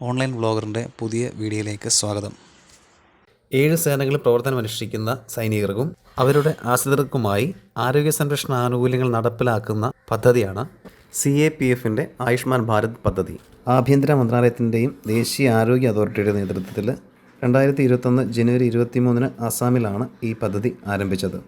Online വ്ളോഗറിന്റെ പുതിയ വീഡിയോയിലേക്ക് സ്വാഗതം. ഏഴ് സേനകളിൽ പ്രവർത്തനമനുഷ്ഠിക്കുന്ന സൈനികർക്കും അവരുടെ ആശ്രിതർക്കുമായി ആരോഗ്യ സംരക്ഷണ ആനുകൂല്യങ്ങൾ നടപ്പിലാക്കുന്ന പദ്ധതിയാണ് സി എ പി എഫിന്റെ ആയുഷ്മാൻ ഭാരത് പദ്ധതി. ആഭ്യന്തര മന്ത്രാലയത്തിന്റെയും ദേശീയ ആരോഗ്യ അതോറിറ്റിയുടെ നേതൃത്വത്തിൽ രണ്ടായിരത്തി ഇരുപത്തൊന്ന് ജനുവരി ഇരുപത്തിമൂന്നിന് അസാമിലാണ് ഈ പദ്ധതി ആരംഭിച്ചത്.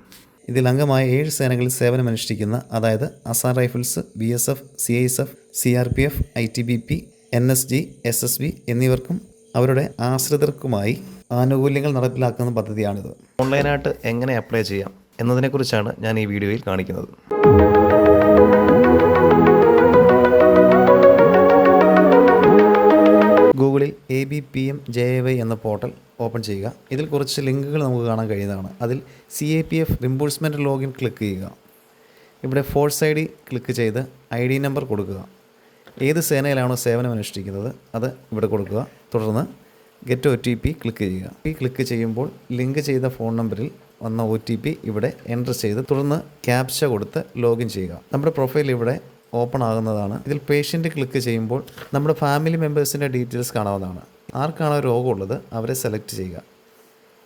ഇതിൽ അംഗമായ ഏഴ് സേനകളിൽ സേവനമനുഷ്ഠിക്കുന്ന അതായത് Assam Rifles B S F C I S F C R P F I T B P N S G S S B എന്നിവർക്കും അവരുടെ ആശ്രിതർക്കുമായി ആനുകൂല്യങ്ങൾ നടപ്പിലാക്കുന്ന പദ്ധതിയാണിത്. ഓൺലൈനായിട്ട് എങ്ങനെ അപ്ലൈ ചെയ്യാം എന്നതിനെക്കുറിച്ചാണ് ഞാൻ ഈ വീഡിയോയിൽ കാണിക്കുന്നത്. ഗൂഗിളിൽ A B P M J A Y എന്ന പോർട്ടൽ ഓപ്പൺ ചെയ്യുക. ഇതിൽ കുറച്ച് ലിങ്കുകൾ നമുക്ക് കാണാൻ കഴിയുന്നതാണ്. അതിൽ C A P F reimbursement login click ചെയ്യുക. ഇവിടെ ഫോഴ്സ് ഐ ഡി ക്ലിക്ക് ചെയ്ത് ഐ ഡി നമ്പർ കൊടുക്കുക. ഏത് സേനയിലാണോ സേവനം അനുഷ്ഠിക്കുന്നത് അത് ഇവിടെ കൊടുക്കുക. തുടർന്ന് get O T P click ചെയ്യുക. ഈ ക്ലിക്ക് ചെയ്യുമ്പോൾ ലിങ്ക് ചെയ്ത ഫോൺ നമ്പറിൽ വന്ന ഒ ടി പി ഇവിടെ എന്റർ ചെയ്ത് തുടർന്ന് ക്യാപ്ച കൊടുത്ത് ലോഗിൻ ചെയ്യുക. നമ്മുടെ പ്രൊഫൈൽ ഇവിടെ ഓപ്പൺ ആകുന്നതാണ്. ഇതിൽ പേഷ്യന്റ് ക്ലിക്ക് ചെയ്യുമ്പോൾ നമ്മുടെ ഫാമിലി മെമ്പേഴ്സിന്റെ ഡീറ്റെയിൽസ് കാണാവുന്നതാണ്. ആർക്കാണോ രോഗമുള്ളത് അവരെ സെലക്ട് ചെയ്യുക.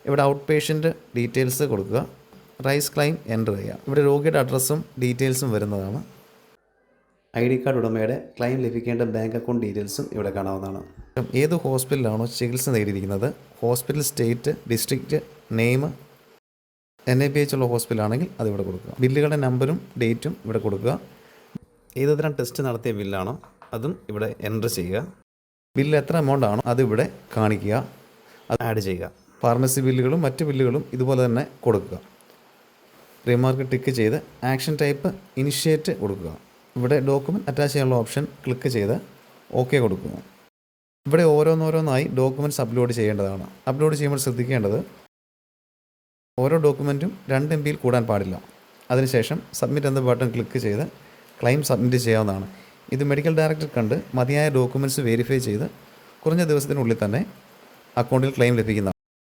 ഇവിടെ ഔട്ട് പേഷ്യന്റ് ഡീറ്റെയിൽസ് കൊടുക്കുക. റൈസ് ക്ലൈം എന്റർ ചെയ്യുക. ഇവിടെ രോഗിയുടെ അഡ്രസ്സും ഡീറ്റെയിൽസും വരുന്നതാണ്. ഐ ഡി കാർഡ് ഉടമയുടെ ക്ലെയിം ലഭിക്കേണ്ട ബാങ്ക് അക്കൗണ്ട് ഡീറ്റെയിൽസും ഇവിടെ കാണാവുന്നതാണ്. ഏത് ഹോസ്പിറ്റലിലാണോ ചികിത്സ നേടിയിരിക്കുന്നത്? Hospital state district name N I P H ഉള്ള ഹോസ്പിറ്റലാണെങ്കിൽ അത് ഇവിടെ കൊടുക്കുക. ബില്ലുകളുടെ നമ്പറും ഡേറ്റും ഇവിടെ കൊടുക്കുക. ഏത് തരം ടെസ്റ്റ് നടത്തിയ ബില്ലാണോ അതും ഇവിടെ എന്റർ ചെയ്യുക. ബില്ല് എത്ര എമൗണ്ട് ആണോ അതിവിടെ കാണിക്കുക. അത് ആഡ് ചെയ്യുക. ഫാർമസി ബില്ലുകളും മറ്റ് ബില്ലുകളും ഇതുപോലെ തന്നെ കൊടുക്കുക. റിമാർക്ക് ടിക്ക് ചെയ്ത് ആക്ഷൻ ടൈപ്പ് ഇനിഷ്യേറ്റ് കൊടുക്കുക. ഇവിടെ ഡോക്യുമെന്റ് അറ്റാച്ച് ചെയ്യാനുള്ള ഓപ്ഷൻ ക്ലിക്ക് ചെയ്ത് ഓക്കെ കൊടുക്കുന്നു ഇവിടെ ഓരോന്നോരോന്നായി ഡോക്യുമെന്റ്സ് അപ്ലോഡ് ചെയ്യേണ്ടതാണ്. അപ്ലോഡ് ചെയ്യുമ്പോൾ ശ്രദ്ധിക്കേണ്ടത് ഓരോ ഡോക്യുമെന്റും രണ്ട് എം ബിയിൽ കൂടാൻ പാടില്ല. അതിനുശേഷം സബ്മിറ്റ് എന്ന ബട്ടൺ ക്ലിക്ക് ചെയ്ത് ക്ലെയിം സബ്മിറ്റ് ചെയ്യാവുന്നതാണ്. ഇത് മെഡിക്കൽ ഡയറക്ടർ കണ്ട് മതിയായ ഡോക്യുമെന്റ്സ് വെരിഫൈ ചെയ്ത് കുറഞ്ഞ ദിവസത്തിനുള്ളിൽ തന്നെ അക്കൗണ്ടിൽ ക്ലെയിം ലഭിക്കുന്നതാണ്.